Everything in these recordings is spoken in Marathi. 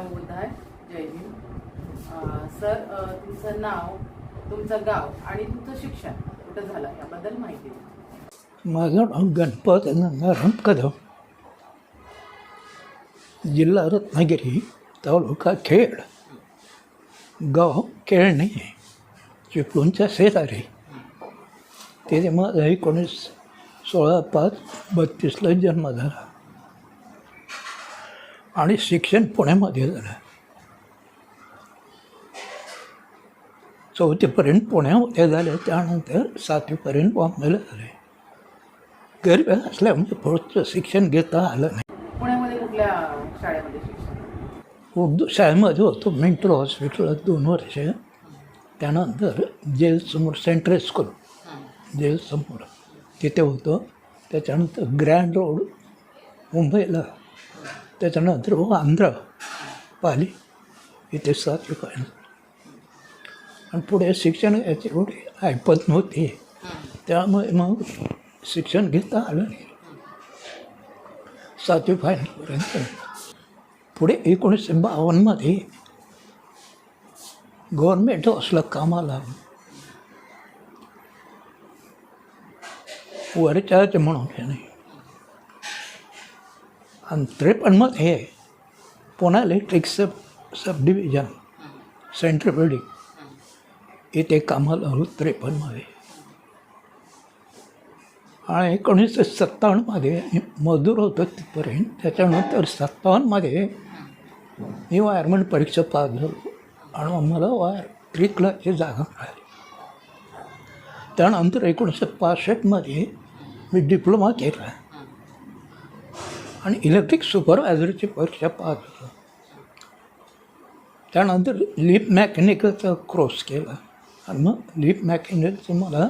नमो बुद्धाय जय भीम. सर तुमचं नाव तुमचं गाव आणि तुमचं शिक्षण कुठं झालं याबद्दल माहिती द्या. माझं नाव गणपत गंगाराम कदम. जिल्हा रत्नागिरी तालुका खेड. गाव केळणे चिपळूणच्या शेजारी. तिथे माझा एकोणीस सोळा पाच बत्तीसला जन्म झाला. आणि शिक्षण पुण्यामध्ये झालं. चौथीपर्यंत पुण्यामध्ये झाले त्यानंतर सातवीपर्यंत बॉम्बेला झाले. गरीब असल्यामुळे पुढचं शिक्षण घेता आलं नाही. पुण्यामध्ये कुठल्या शाळेमध्ये शिक्षण उर्दू शाळेमध्ये होतो मेंटल हॉस्पिटलात दोन वर्ष. त्यानंतर जेलसमोर सेंट्रल स्कूल. जेलसमोर तिथे होतो. त्याच्यानंतर ग्रँड रोड मुंबईला. त्याच्यानंतर हो आंध्र पाली इथे सातवी पर्यंत आणि पुढे शिक्षण याची एवढी ऐपत नव्हती. त्यामुळे मग शिक्षण घेता आलं नाही. सातवी फायनलपर्यंत पुढे एकोणीसशे बावन्नमध्ये गव्हर्मेंट हाऊसला कामाला वरचार्ज म्हणून नाही. त्रेपन्न आणि त्रेपन्नमध्ये पुन्हा electric sub sub division central building. इथे कामाला आलो त्रेपन्नमध्ये आणि एकोणीसशे सत्तावन्नमध्ये मी मजूर होतो तिथपर्यंत त्याच्यानंतर सत्तावन्नमध्ये मी वायरमन परीक्षा पास झालो आणि मला वायर थ्री क्लासची जागा मिळाली. त्यानंतर एकोणीसशे पासष्टमध्ये मी डिप्लोमा केला. आणि इलेक्ट्रिक सुपरवायझरची परीक्षा पास होतो. त्यानंतर लिप मॅकॅनिकलचा क्रॉस केला. आणि मग लिप मॅकॅनिकलचं मला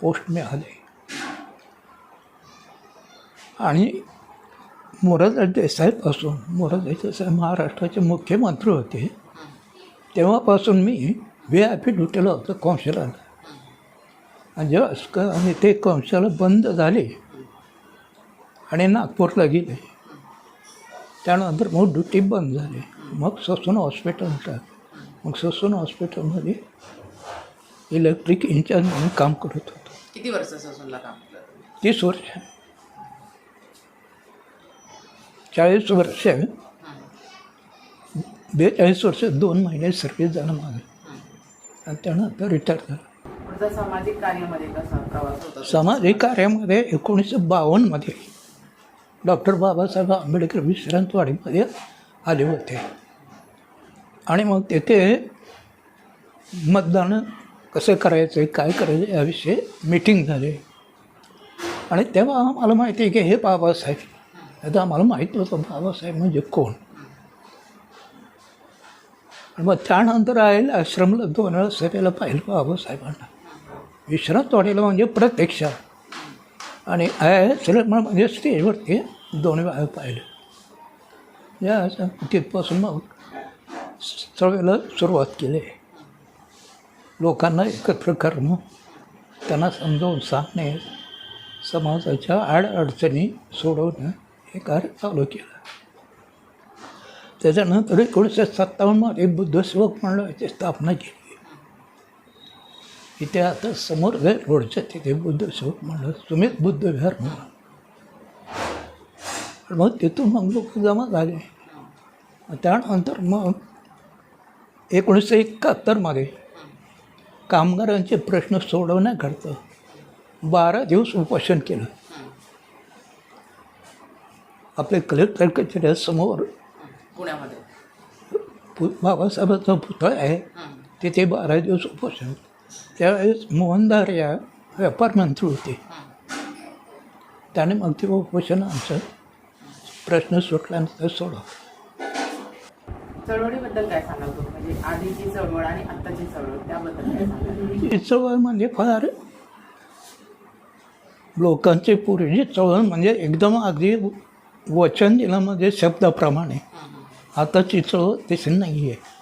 पोस्ट मिळाले. आणि मोरारजी देसाईपासून मोरारजी देसाई महाराष्ट्राचे मुख्यमंत्री होते. तेव्हापासून मी व्ही आय पी ड्युटीला होतो कौन्सिलरला आणि जेव्हा आणि ते कौन्सिलर बंद झाले आणि नागपूरला गेले. त्यानंतर मग ड्युटी बंद झाली. मग ससून हॉस्पिटल टाक मग ससून हॉस्पिटलमध्ये इलेक्ट्रिक इंचार्ज म्हणून काम करत होतो. किती वर्ष ससूनला काम केलं तीस वर्ष. चाळीस वर्ष. बेचाळीस वर्ष दोन महिने सर्व्हिस झालं माझं. आणि त्यानंतर रिटायर झालं. सामाजिक कार्यामध्ये सामाजिक कार्यामध्ये एकोणीसशे बावन्नमध्ये डॉक्टर बाबासाहेब आंबेडकर विश्रांतवाडीमध्ये आले होते. आणि मग तेथे मतदान कसं करायचं काय करायचं याविषयी मीटिंग झाली. आणि तेव्हा आम्हाला माहिती आहे की हे बाबासाहेब आता आम्हाला माहीत होतं बाबासाहेब म्हणजे कोण. आणि मग त्यानंतर आहे आश्रमला दोन वेळा सभेला पाहिलं बाबासाहेबांना. विश्रांतवाडीला म्हणजे प्रत्यक्षात आणि आय आश्रम म्हणजे स्टेजवरती दोन्ही वेळा पाहिलं. या असं तिथपासून मग चळवळीला सुरुवात केली. लोकांना एकत्र करणं त्यांना समजावून सांगणे समाजाच्या आडअडचणी सोडवणं हे कार्य चालू केलं. त्याच्यानंतर एकोणीसशे सत्तावन्नमध्ये बुद्ध सेवक मंडळाची स्थापना केली. इथे आता समोर जे रोडच्या तिथे बुद्ध सेवक मंडळ सुमित बुद्ध विहार म्हणून. मग तिथून मग लोक जमा झाले. त्यानंतर मग एकोणीसशे एकाहत्तरमध्ये कामगारांचे प्रश्न सोडवण्याकरता बारा दिवस उपोषण केलं. आपले कलेक्टर कचेऱ्यासमोर पुण्यामध्ये. पु बाबासाहेबांचा पुतळा आहे. तिथे बारा दिवस उपोषण. त्यावेळेस मोहनदार या व्यापार मंत्री होते. त्याने मग ते उपोषण आमचं प्रश्न सुटल्यानंतर सोडव. चळवळीबद्दल काय सांगाल तुम्ही? म्हणजे आधीची चळवळ आणि आत्ताची चळवळ त्याबद्दल काय सांगाल? ही चळवळ म्हणजे फार लोकांची पूर्वीची चळवळ म्हणजे एकदम अगदी वचन दिलं म्हणजे शब्दाप्रमाणे आताची चळवळ तशी नाही आहे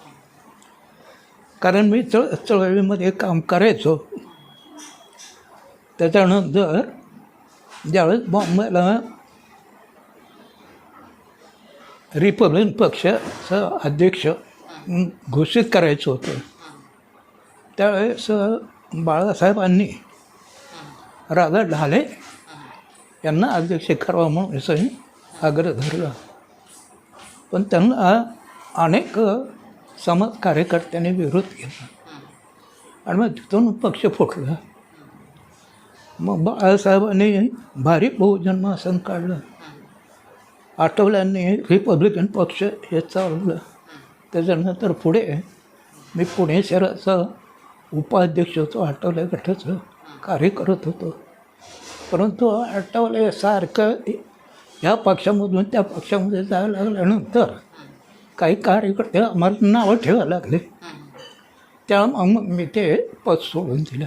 कारण मी चळ चळवळीमध्ये काम करायचो. त्याच्यानंतर ज्यावेळेस बॉम्बेला रिपब्लिकन पक्षाचं अध्यक्ष घोषित करायचं होतं. त्यावेळेस बाळासाहेबांनी राधा ढाले यांना अध्यक्ष करावा म्हणून याचाही आग्रह धरला. पण त्यांना अनेक समाज कार्यकर्त्यांनी विरोध केला. आणि मग तिथून पक्ष फुटला. मग बाळासाहेबांनी भारी बहुजन महासन काढलं. आठवल्यांनी रिपब्लिकन पक्ष हे चालवलं. त्याच्यानंतर पुढे मी पुणे शहराचा उपाध्यक्ष होतो आठवल्या गटाचं कार्य करत होतो. परंतु आठवले सारखं ह्या पक्षामधून त्या पक्षामध्ये जायला लागल्यानंतर काही कार्यकर्ते आम्हाला नावं ठेवायला लागले. त्या मग मी ते पद सोडून दिलं.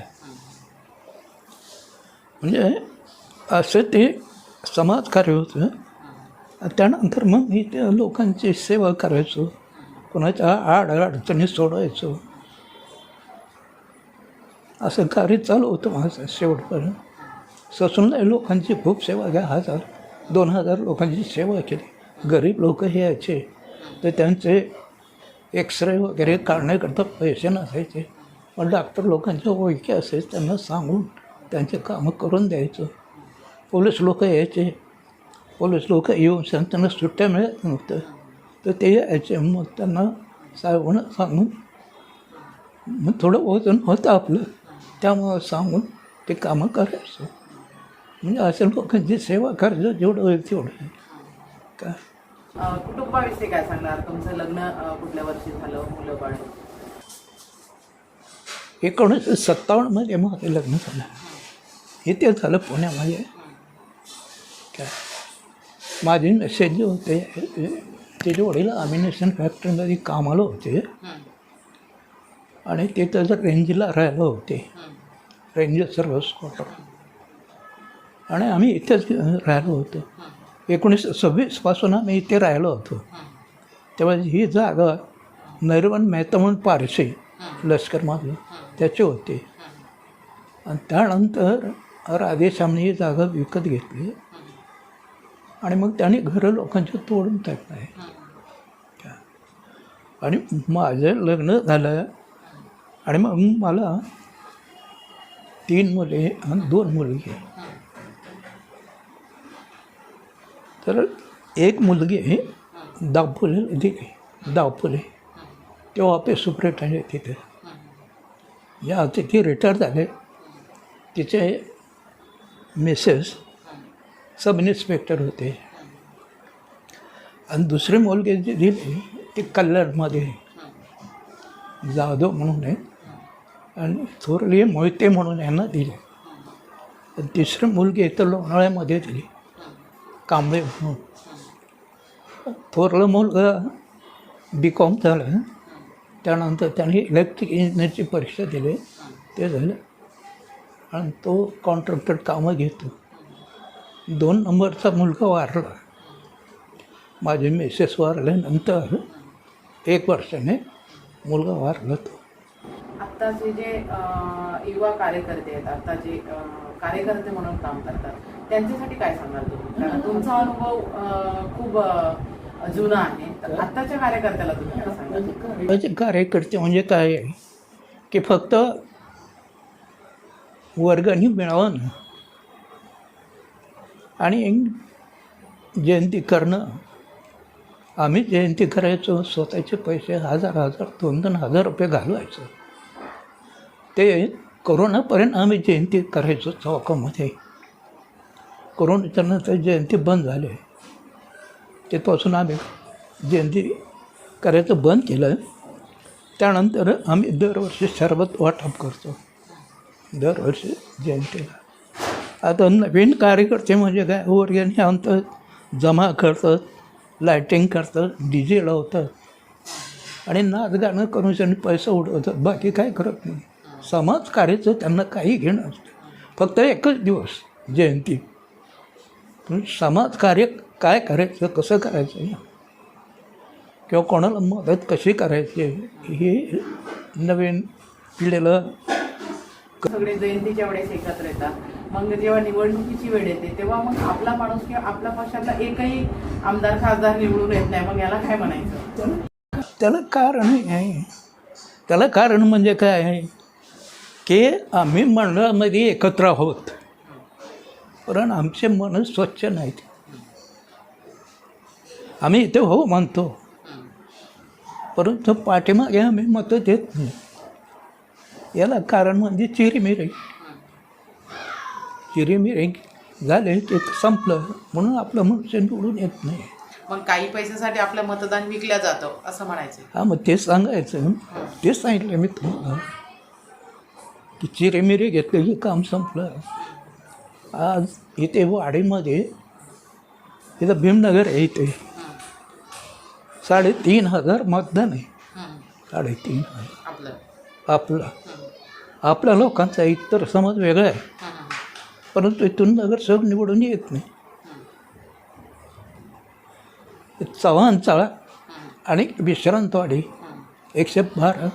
म्हणजे असं ते समाजकार्य होतं. त्यानंतर मग मी त्या लोकांची सेवा करायचो. कोणाच्या आड अडचणी सोडवायचो. असं कार्य चालू होतं माझं शेवटपर्यंत. ससून लोकांची खूप सेवा घ्या. हजार दोन हजार लोकांची सेवा केली. गरीब लोक हे यायचे. तर त्यांचे एक्सरे वगैरे काढण्याकरता पैसे नसायचे. पण डॉक्टर लोकांच्या ओळखी असायचे. त्यांना सांगून त्यांचे कामं करून द्यायचं. पोलीस लोक यायचे. पोलीस लोक येऊन त्यांना सुट्ट्या मिळत नव्हतं. तर ते यायचे. मग त्यांना साहेबांना सांगून मग थोडं वजन होतं आपलं. त्यामुळं सांगून ते कामं करायचं. म्हणजे अशा लोकांची सेवा करायचं जेवढं होईल तेवढं काय कुटुंबाविषयी काय सांगणार? तुमचं लग्न कुठल्या वर्षी झालं? मुलं बाळ? एकोणीसशे सत्तावन्नमध्ये माझं लग्न झालं. इथे झालं पुण्यामध्ये. काय? माझे मेसेज जे होते त्याचे वडील अमिनेशन फॅक्टरीमध्ये कामाला होते आणि ते त्याचं रेंजला राहिलं होते. रेंज सर्व्हिस क्वार्टर आणि आम्ही इथेच राहिलो होतो. एकोणीसशे सव्वीसपासून आम्ही इथे राहिलो होतो. तेव्हा ही जागा नैरवन मेहता म्हणून पारशी लष्करमधलं त्याचे होते. आणि त्यानंतर राधेश्यामने ही जागा विकत घेतली. आणि मग त्याने घरं लोकांची तोडून टाकलं आहे. आणि माझं लग्न झालं. आणि मग मला तीन मुले आणि दोन मुलगे. तर एक मुलगी दापोलीला दिली दापोली. तेव्हा ऑफिस सुपरिटेंडेंट तिथे. या तिथे रिटायर झाले. तिचे मिसेस सब इन्स्पेक्टर होते. आणि दुसरी मुलगी जे दिली ती कल्याणमध्ये जाधव म्हणून आहे आणि थोरली मोहिते म्हणून यांना दिले. आणि तिसरी मुलगी तर लोणाळ्यामध्ये दिली. कांबळे म्हणून. थोरलं मुलगा बी कॉम झालं. त्यानंतर त्याने इलेक्ट्रिक इंजिनिअरची परीक्षा दिली. ते झालं. आणि तो कॉन्ट्रॅक्टर कामं घेतो. दोन नंबरचा मुलगा वारला. माझे मिसेस वारल्यानंतर एक वर्षाने मुलगा वारला तो. आत्ताचे जे युवा कार्यकर्ते आहेत आता जे कार्यकर्ते म्हणून काम करतात त्यांच्यासाठी काय सांगाल तुम्ही? कारण तुमचा अनुभव खूप जुना आहे. तर आत्ताच्या कार्यकर्त्याला तुम्ही काय सांगाल? कार्यकर्ते म्हणजे काय की फक्त वर्गणी मिळावं ना आणि जयंती करणं आम्ही जयंती करायचो स्वतःचे पैसे हजार हजार दोन दोन हजार रुपये घालवायचो. ते कोरोनापर्यंत आम्ही जयंती करायचो चौकामध्ये. करोनाच्या नंतर जयंती बंद झाले. तिथपासून आम्ही जयंती करायचं बंद केलं. त्यानंतर आम्ही दरवर्षी सरबत वाटप करतो. दरवर्षी जयंतीला. आता नवीन कार्यकर्ते म्हणजे काय? वर्गणी आणतात जमा करतात लायटिंग करतात डी जे लावतात आणि नाच गाणं करून त्यांनी पैसा उडवतात बाकी काय करत नाही. समाजकार्याचं त्यांना काही घेणं असतं. फक्त एकच दिवस जयंती. पण समाजकार्य काय करायचं कसं करायचं किंवा कोणाला मदत कशी करायची हे नवीन पिढीला सगळे जयंतीच्या वेळेस एकत्र येतात. मग जेव्हा निवडणुकीची वेळ येते तेव्हा मग आपला माणूस किंवा आपल्या पक्षातला एकही आमदार खासदार निवडून येत नाही. मग याला काय म्हणायचं? त्याला त्याला कारण आहे त्याला कारण म्हणजे काय आहे की आम्ही मंडळामध्ये एकत्र आहोत. कारण आमचे मन स्वच्छ नाहीत. आम्ही इथे हो मानतो परंतु पाठीमागे आम्ही मतं देत नाही. याला कारण म्हणजे चिरीमिरी. चिरीमिरी झाले ते संपलं. म्हणून आपलं मनुष्य निवडून येत नाही. मग काही पैशासाठी आपलं मतदान विकलं जातं असं म्हणायचं हा मग तेच सांगायचं तेच सांगितलं मी तुम्हाला. की चिरेमिरे घेतलं की काम संपलं. आज इथे वाडीमध्ये इथं भीमनगर आहे इथे. साडेतीन हजार मतदान आहे. साडेतीन हजार. आपलं. आपला. आपल्या लोकांचा इतर समाज वेगळा आहे. परंतु इथून नगरसेवक निवडून येत नाही. चव्हाण चाळा आणि विश्रांतवाडी एकशे बारा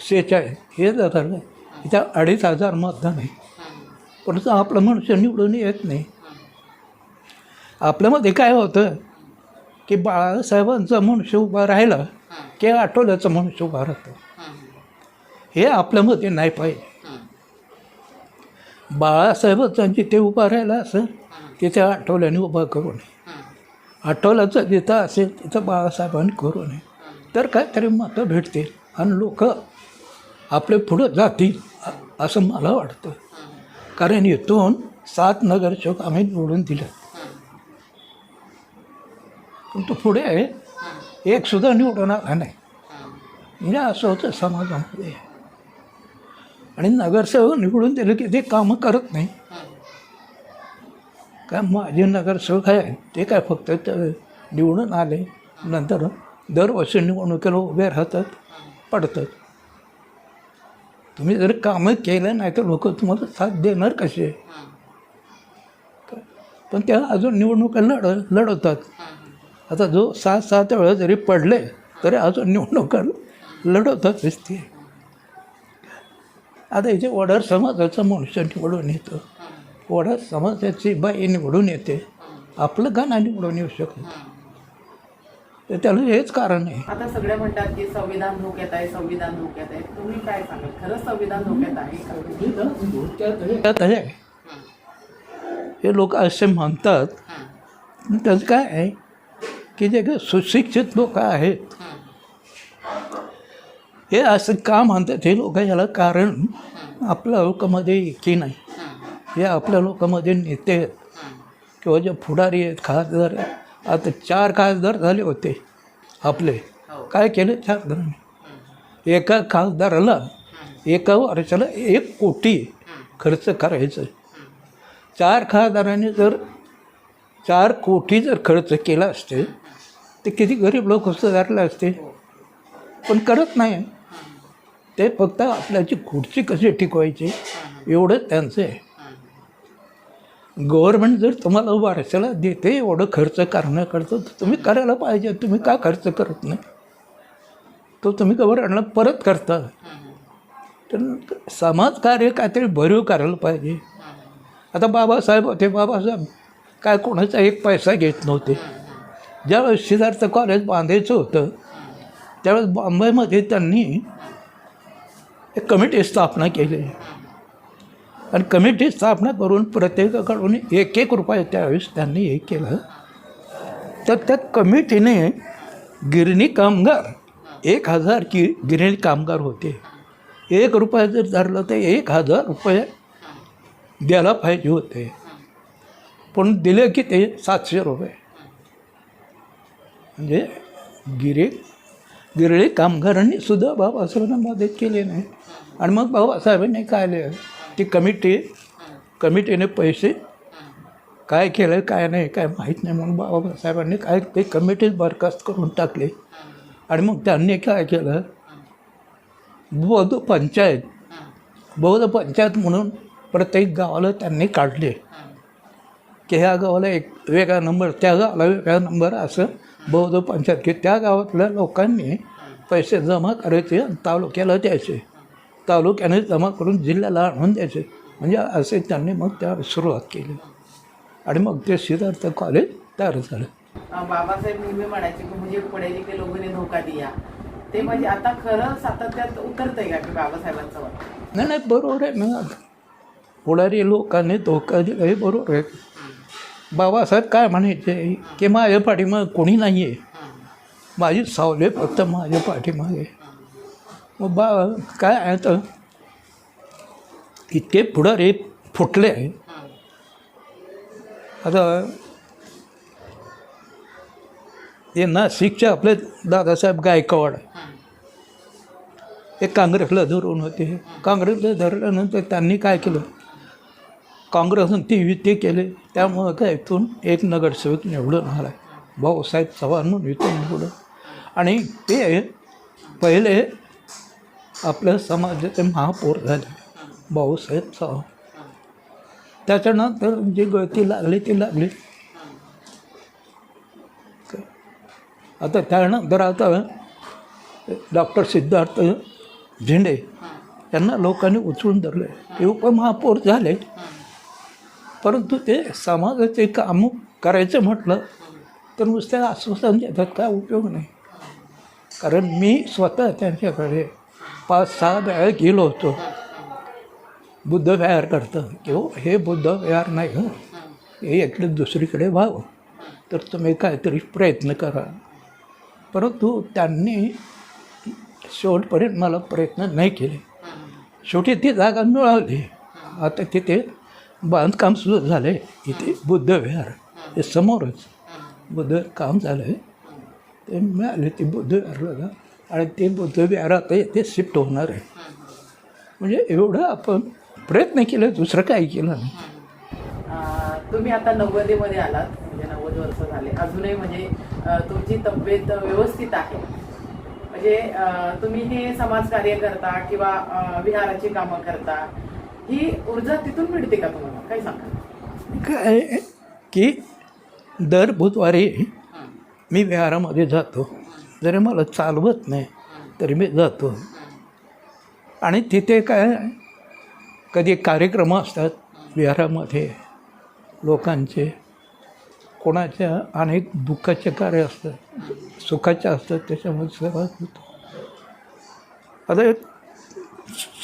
सेहेचाळीस हे जातात इथं अडीच हजार मतदान आहे. परंतु आपलं मनुष्य निवडून येत नाही. आपल्यामध्ये काय होतं की बाळासाहेबांचा मनुष्य उभा राहिला की आठवल्याचं मनुष्य उभा राहतं. हे आपल्यामध्ये नाही पाहिजे. बाळासाहेबांचा जिथे उभा राहिला असं तिथे आठवल्याने उभा करू नये. आठवल्याचं जिथं असेल तिथं बाळासाहेबांनी करू नये. तर काहीतरी मतं भेटतील आणि लोक आपले पुढं जातील असं मला वाटतं. कारण इथून सात नगरसेवक आम्ही निवडून दिलं पण तो पुढे एकसुद्धा निवडून आला नाही. म्हणजे असं होतं समाजामध्ये. आणि नगरसेवक निवडून दिलं की ते कामं करत नाही. काय माझे नगरसेवक आहे ते काय फक्त निवडून आले नंतर दरवर्षी निवडणुकीला उभे राहतात पडतात. तुम्ही जर कामं केलं नाही तर लोक तुम्हाला साथ देणार कसे? पण त्या अजून निवडणुका लढ लढवतात. आता जो सात सात वेळा जरी पडले तरी अजून निवडणुका लढवतात दिसते आता इथे वडार समाजाचा मनुष्य निवडून येतो वडार समाजाची बाई निवडून येते आपलं नाही निवडून येऊ शकत? तर त्याला हेच कारण आहे. आता सगळे म्हणतात की संविधान धोक्यात आहे संविधान धोक्यात आहे. तुम्ही काय सांगाल? खरंच संविधान धोक्यात आहे का? त्यात आहे. हे लोक असे म्हणतात. त्याचं काय आहे? की जे सुशिक्षित लोक आहेत हे असं का म्हणतात हे लोक याला कारण आपल्या लोकांमध्ये एकी नाही? हे आपल्या लोकांमध्ये नेते आहेत. किंवा जे पुढारी आहेत खासदार आहेत. आता चार खासदार झाले होते आपले. काय केले चार जणांनी? एका खासदाराला एका वर्षाला एक कोटी खर्च करायचं चार खासदारांनी जर चार कोटी जर खर्च केला असते तर किती गरीब लोक सुधारले असते? पण करत नाही. ते फक्त आपल्याची खुर्ची कशी टिकवायची एवढं त्यांचं आहे. गव्हर्मेंट जर तुम्हाला वारशाला देते एवढं खर्च करण्याकरता तर तुम्ही करायला पाहिजे. तुम्ही का खर्च करत नाही? तो तुम्ही गव्हर्मेंटला परत करता. तर समाजकार्य काहीतरी भरीव करायला पाहिजे. आता बाबासाहेब होते बाबासाहेब काय कोणाचा एक पैसा घेत नव्हते. ज्यावेळेस सिद्धार्थ कॉलेज बांधायचं होतं त्यावेळेस बॉम्बेमध्ये त्यांनी एक कमिटी स्थापना केली. आणि कमिटी स्थापना करून प्रत्येकाकडून एक एक रुपये त्यावेळेस त्यांनी हे केलं. तर त्या कमिटीने गिरणी कामगार एक हजार कि गिरणी कामगार होते. एक रुपया जर धरलं तर एक हजार रुपये द्यायला पाहिजे होते. पण दिले की ते सातशे रुपये. म्हणजे गिरे गिरळी कामगारांनी सुद्धा बाबासाहेबांना मदत केली नाही. आणि मग बाबासाहेबांनी काय लिहिलं ती कमिटी कमिटीने पैसे काय केलं काय नाही काय माहीत नाही म्हणून बाबासाहेबांनी काय ते कमिटीच बरखास्त करून टाकली. आणि मग त्यांनी काय केलं? बौद्ध पंचायत बौद्ध पंचायत म्हणून प्रत्येक गावाला त्यांनी काढले. की ह्या गावाला एक वेगळा नंबर त्या गावाला वेगळा नंबर असं बौद्ध पंचायत की त्या गावातल्या लोकांनी पैसे जमा करायचे आणि तालुक्याला द्यायचे. तालुक्याने जमा करून जिल्ह्याला आणून द्यायचे. म्हणजे असे त्यांनी मग त्या सुरुवात केली. आणि मग ते सिद्धार्थ कॉलेज तयार झालं. बाबासाहेब नेहमी म्हणायचे की म्हणजे पुढे के लोगों ने धोका दिया ते म्हणजे आता खरं सातत्यात उतरतंय का की बाबासाहेबांचं नाही नाही बरोबर आहे ना. पुढारी लोकांनी धोका दिला हे बरोबर आहे. बाबासाहेब काय म्हणायचे की माझ्या पाठीमागे कोणी नाही आहे माझी सावले फक्त माझ्या पाठीमागे. मग बा काय आता इतके पुढारे फुटले. आता हे नाशिकचे आपले दादासाहेब गायकवाड. हे काँग्रेसला धरून होते. काँग्रेसला धरल्यानंतर त्यांनी काय केलं? काँग्रेसनं ती युती केले त्यामुळं काय इथून एक नगरसेवक निवडून आला भाऊसाहेब चव्हाण म्हणून इथून निवडून. आणि ते पहिले आपल्या समाजाचे महापौर झाले भाऊसाहेब चव्हाण. त्याच्यानंतर जी गळती लागली ती लागली. आता त्यानंतर आता डॉक्टर सिद्धार्थ झेंडे यांना लोकांनी उचलून धरले ते उपमहापौर झाले. परंतु ते समाजाचे काम करायचं म्हटलं तर नुसते आश्वासन देतात काय उपयोग नाही. कारण मी स्वतः त्यांच्याकडे पाच सहा वेळा गेलो होतो. बुद्ध विहार करतं किंवा हे बुद्ध विहार नाही हं. हे इकडे दुसरीकडे व्हावं. तर तुम्ही काहीतरी प्रयत्न करा. परंतु त्यांनी शेवटपर्यंत मला प्रयत्न नाही केले. शेवटी ती जागा मिळाली. आता तिथे बांधकाम सुरू झालं आहे इथे बुद्ध विहार. हे समोरच बुद्ध काम झालं आहे ते मिळाले ते बुद्ध विहारला. आणि ते बुद्ध विहार आता शिफ्ट होणार आहे. म्हणजे एवढं आपण प्रयत्न केले दुसरं काही केलं नाही. तुम्ही आता नव्वदीमध्ये आलात. म्हणजे नव्वद वर्ष झाले. अजूनही म्हणजे तुमची तब्येत व्यवस्थित आहे. म्हणजे तुम्ही हे समाजकार्य करता किंवा विहाराची कामं करता. ही ऊर्जा तिथून मिळते का तुम्हाला? काय सांगा. काय की दर बुधवारी मी विहारामध्ये जातो. जरी मला चालवत नाही तरी मी जातो. आणि तिथे काय कधी कार्यक्रम असतात विहारामध्ये लोकांचे. कोणाच्या अनेक दुःखाचे कार्य असतात सुखाचे असतात त्याच्यामध्ये सहभाग होतो. आता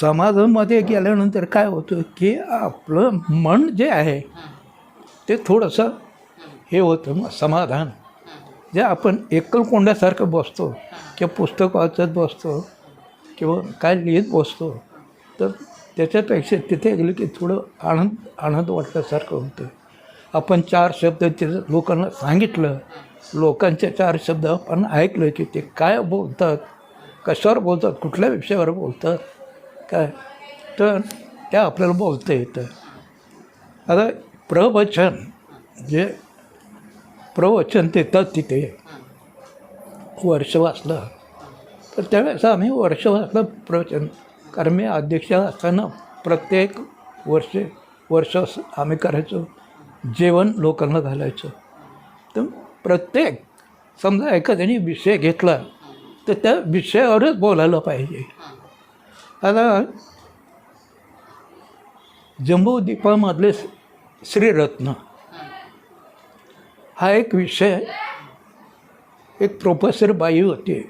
समाजामध्ये गेल्यानंतर काय होतं की आपलं मन जे आहे ते थोडंसं हे होतं मग समाधान. जे आपण एकलकोंड्यासारखं बसतो किंवा पुस्तक वाचत बसतो किंवा काय लिहित बसतो तर त्याच्यापेक्षा तिथे गेलं की थोडं आनंद आनंद वाटल्यासारखं होतं. आपण चार शब्द तिथं लोकांना सांगितलं लोकांचे चार शब्द आपण ऐकलं की ते काय बोलतात कशावर बोलतात कुठल्या विषयावर बोलतात काय? तर त्या आपल्याला बोलता येतं. आता प्रवचन जे प्रवचन देतात तिथे. वर्ष वाचलं. तर त्यावेळेस आम्ही वर्ष वाचलं प्रवचन. कारण मी अध्यक्ष असताना प्रत्येक वर्ष वर्ष आम्ही करायचो. जेवण लोकांना घालायचं. तर प्रत्येक समजा एखाद्याने विषय घेतला तर त्या विषयावरच बोलायला पाहिजे. आता जम्बूद्वीपामधले श्रीरत्न. हा एक विषय. एक प्रोफेसर बाई होती.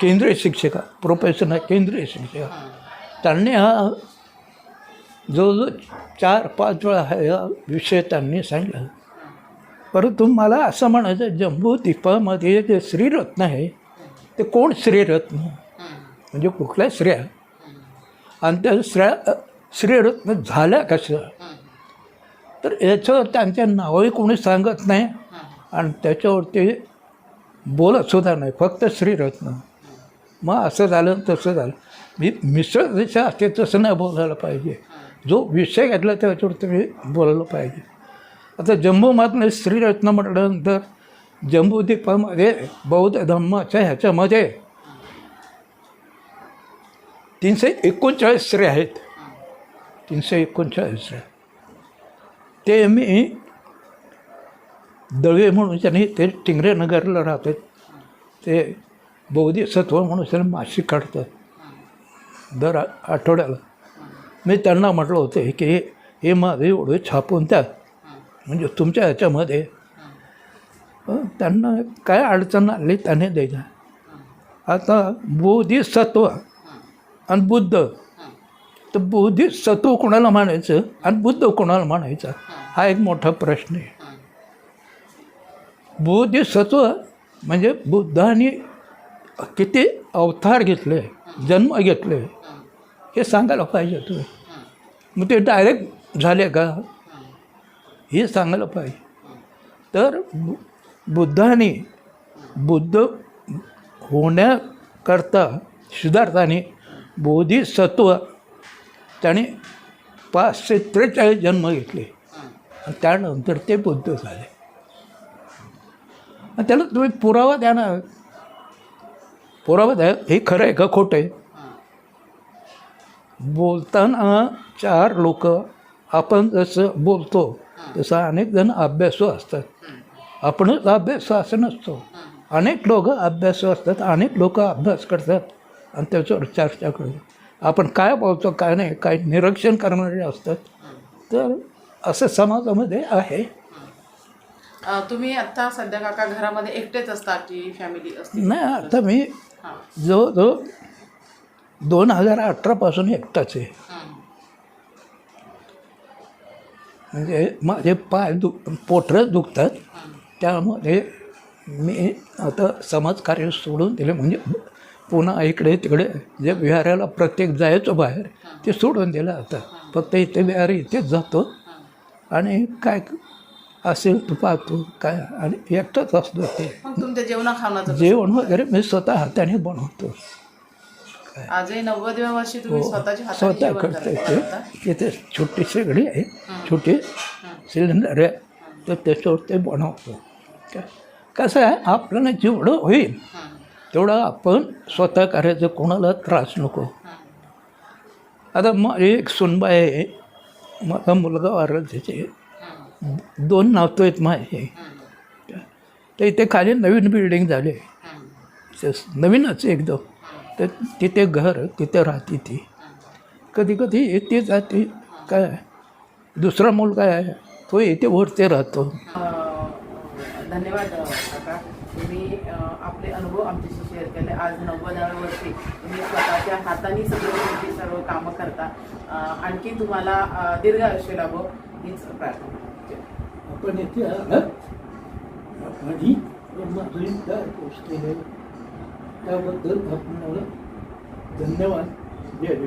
केंद्रीय शिक्षिका. प्रोफेसर नाही केंद्रीय शिक्षिका. त्यांनी हा जवळजवळ चार पाच वेळा हा विषय त्यांनी सांगितला. परंतु मला असं म्हणायचं जम्बूद्वीपामध्ये जे श्रीरत्न आहे ते कोण श्रीरत्न? म्हणजे कुठल्या स्त्रिया आणि त्या स्त्रिया श्रीरत्न झाल्या कसं तर याचं त्यांच्या नावही कोणी सांगत नाही आणि त्याच्यावरती बोलत सुद्धा नाही फक्त श्रीरत्न मग असं झालं तसं झालं. मी मिसळ जसं असते तसं नाही बोलायला पाहिजे. जो विषय घेतला त्याच्यावर तुम्ही बोलायला पाहिजे. आता जम्बूमधलं श्रीरत्न म्हटल्यानंतर जम्बूद्वीपामध्ये बौद्ध धर्माच्या ह्याच्यामध्ये तीनशे एकोणचाळीस स्त्री आहेत. तीनशे एकोणचाळीस स्त्रिया. ते मी दळवे म्हणून त्यांनी ते टिंगरे नगरला राहतात. ते बौद्धिक सत्व म्हणून त्यांनी मासिक काढतात. दर आठवड्याला. मी त्यांना म्हटलं होतं की हे माझे एवढे छापून द्या. म्हणजे तुमच्या ह्याच्यामध्ये त्यांना काय अडचण आली त्याने द्यायला. आता बोधिसत्व आणि बुद्ध. तर बोधिसत्व कोणाला म्हणायचं? आणि बुद्ध कोणाला मानायचा हा एक मोठा प्रश्न आहे. बोधिसत्व म्हणजे बुद्धाने किती अवतार घेतले जन्म घेतले हे सांगायला पाहिजे तुम्ही मग ते डायरेक्ट झाले का? हे सांगायला पाहिजे. तर बु बुद्धाने बुद्ध होण्याकरता सिद्धार्थाने बोधिसत्व. त्याने पाचशे त्रेचाळीस जन्म घेतले. आणि त्यानंतर ते बुद्ध झाले. आणि त्याला तुम्ही पुरावा द्या ना. पुरावा द्या. हे खरं आहे का खोटं आहे? बोलताना चार लोक आपण जसं बोलतो तसं अनेक जण अभ्यासू असतात. आपणच अभ्यास असं नसतो. अनेक लोक अभ्यासू असतात. अनेक लोक अभ्यास करतात. आणि त्याच्यावर चर्चा करतात आपण काय बोलतो काय नाही काय निरीक्षण करणारे असतात. तर असं समाजामध्ये आहे. तुम्ही आता सध्या काका घरामध्ये एकटेच असता की फॅमिली असते? नाही आता मी हां. जवळजवळ दोन हजार अठरापासून एकटाच आहे. म्हणजे माझे पाय दुख पोटरच दुखतात. त्यामध्ये मी आता समाजकार्य सोडून दिले. म्हणजे पुन्हा इकडे तिकडे जे विहाराला प्रत्येक जायचं बाहेर ते सोडून दिलं आता फक्त इथे विहार इथेच जातो. आणि काय असेल तर पाहतो काय आणि एकटाच असतो ते. तुमच्या जेवणा वगैरे मी स्वतः हाताने बनवतो. आजही नव्वदव्या वर्षी तुम्ही स्वतःच्या हाताने स्वतः करता येते तिथे छोटी शेगडी आहे छोटी सिलेंडर आहे. तर त्याच्यावर ते बनवतो. कसं आहे? आपल्याला जेवढं होईल हं. तेवढं आपण स्वतः करायचं कोणाला त्रास नको. आता माझी एक सुनबाई आहे माझा मुलगा वारला त्याचे दोन नावतो आहेत माझे. तर इथे खाली नवीन बिल्डिंग झाले ते नवीनच एकदम. तर तिथे घर तिथे राहते ती. कधी कधी येते जाते. काय? दुसरा मुलगा आहे तो येते वरते राहतो. धन्यवाद. आज नव्वदाव्या वर्षी तुम्ही स्वतःच्या हाताने सगळं तुमची सर्व कामं करता. आणखी तुम्हाला दीर्घ आयुष्य लाभो हीच प्रार्थना. आपण येथे आणि काय गोष्ट आहे. त्याबद्दल आपल्याला धन्यवाद द्यावे.